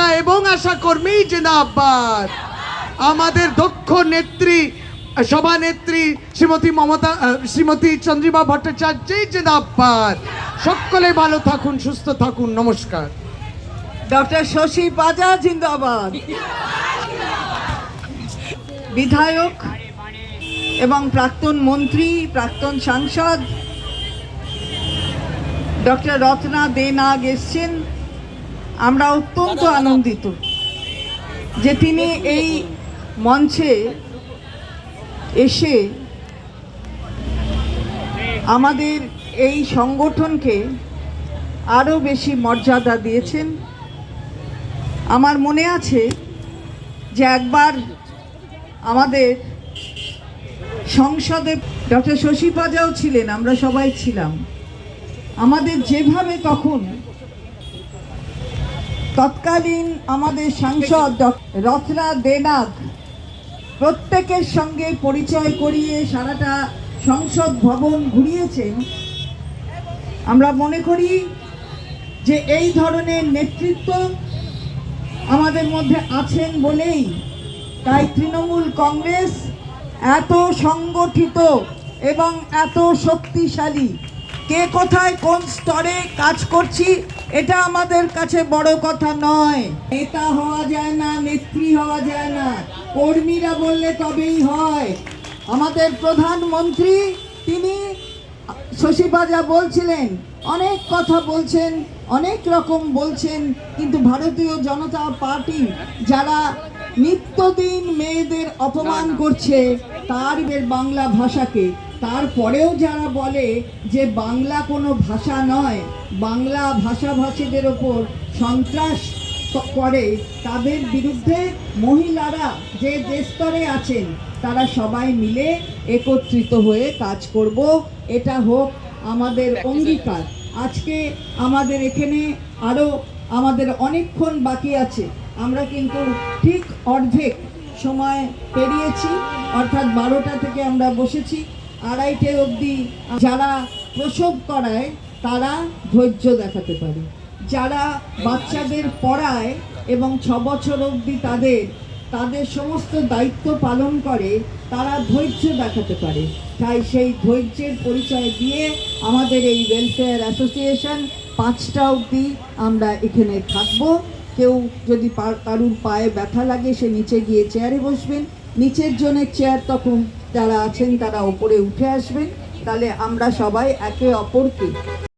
শিক্ষিকা এবং আশা কর্মী জিন্দাবাদ। আমাদের দক্ষ নেত্রী সভানেত্রী শ্রীমতী মমতা শ্রীমতী চন্দ্রিমা ভট্টাচার্যই জিন্দাবাদ। সকলে ভালো থাকুন, সুস্থ থাকুন, নমস্কার। ডক্টর শশী পাজা, জিন্দাবাদ। বিধায়ক এবং প্রাক্তন মন্ত্রী, প্রাক্তন সাংসদ, ডক্টর রত্না দে নাগ এসছেন। আমরা অত্যন্ত আনন্দিত যে তিনি এই মঞ্চে এসে আমাদের এই সংগঠনকে আরও বেশি মর্যাদা দিয়েছেন। আমার মনে আছে যে একবার আমাদের সংসদে ডক্টর শশী পাজাও ছিলেন, আমরা সবাই ছিলাম। আমাদের যেভাবে তখন তৎকালীন আমাদের সাংসদ রত্না দেনাগ প্রত্যেকের সঙ্গে পরিচয় করিয়ে সারাটা সংসদ ভবন ঘুরিয়েছেন। আমরা মনে করি যে এই ধরনের নেতৃত্ব আমাদের মধ্যে আছেন বলেই তাই তৃণমূল কংগ্রেস এত সংগঠিত এবং এত শক্তিশালী। কে কোথায় কোন স্তরে কাজ করছি এটা আমাদের কাছে বড় কথা নয়। নেতা হওয়া যায় না, নেত্রী হওয়া যায় না। কর্মীরা বললে তবেই হয়। আমাদের প্রধানমন্ত্রী, তিনি শশীবাজা বলছিলেন, অনেক কথা বলছেন, অনেক রকম বলছেন, কিন্তু ভারতীয় জনতা পার্টি যারা নিত্যদিন মেয়েদের অপমান করছে, তার বাংলা ভাষাকে তারপরেও যারা বলে যে বাংলা কোনো ভাষা নয়, বাংলা ভাষাভাষীদের ওপর সন্ত্রাস করে, তাদের বিরুদ্ধে মহিলারা যে যে স্তরে আছেন, তারা সবাই মিলে একত্রিত হয়ে কাজ করব। এটা হোক আমাদের অঙ্গীকার। আজকে আমাদের এখানে আরও আমাদের অনেকক্ষণ বাকি আছে। আমরা কিন্তু ঠিক অর্ধেক সময় পেরিয়েছি, অর্থাৎ বারোটা থেকে আমরা বসেছি। আড়াইটে অবধি যারা প্রসব করায়, তারা ধৈর্য দেখাতে পারে। যারা বাচ্চাদের পড়ায় এবং ছ বছর অবধি তাদের তাদের সমস্ত দায়িত্ব পালন করে, তারা ধৈর্য দেখাতে পারে। তাই সেই ধৈর্যের পরিচয় দিয়ে আমাদের এই ওয়েলফেয়ার অ্যাসোসিয়েশন পাঁচটা অবধি আমরা এখানে থাকব। কেউ যদি কারুর পায়ে ব্যথা লাগে, সে নিচে গিয়ে চেয়ারে বসবেন। নিচের জনের চেয়ার তখন যারা আছেন তারা ওপরে উঠে আসবেন তাহলে আমরা সবাই একে অপরকে